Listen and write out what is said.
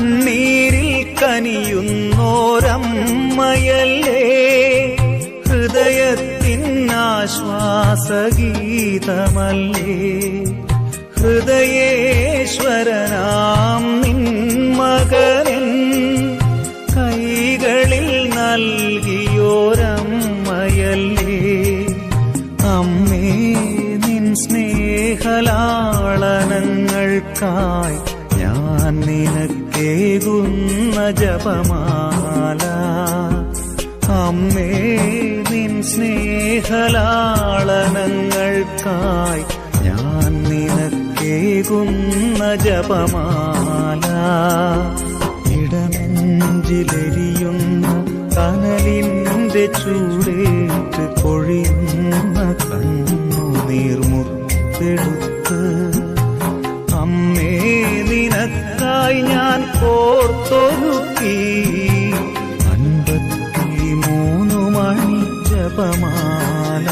കണ്ണീരിൽ കനിയുന്നോരമ്മയല്ലേ? ഹൃദയത്തിൻ ആശ്വാസഗീതമല്ലേ? ഹൃദയേശ്വരനാം നിൻ മകനൻ കൈകളിൽ നൽകിയോരമ്മയല്ലേ? അമ്മേ നിൻ സ്നേഹലാളനങ്ങൾക്കായി ഞാൻ നിനക്കേകുന്ന ജപമാല. അമ്മേ നിൻ സ്നേഹലാളനങ്ങൾക്കായി ഞാൻ നിനക്കേകുന്ന ജപമാല. ഇടനെഞ്ചിലെരിയുന്ന കനലിന്റെ ചൂടേറ്റ് പൊഴിയുന്ന കണ്ണുനീർമുത്തെടുത്ത് അമ്മേ നിനക്കായി ഞാൻ കോർത്തൊരുക്കി അൻപത്തി മൂന്നു മണി ജപമാല.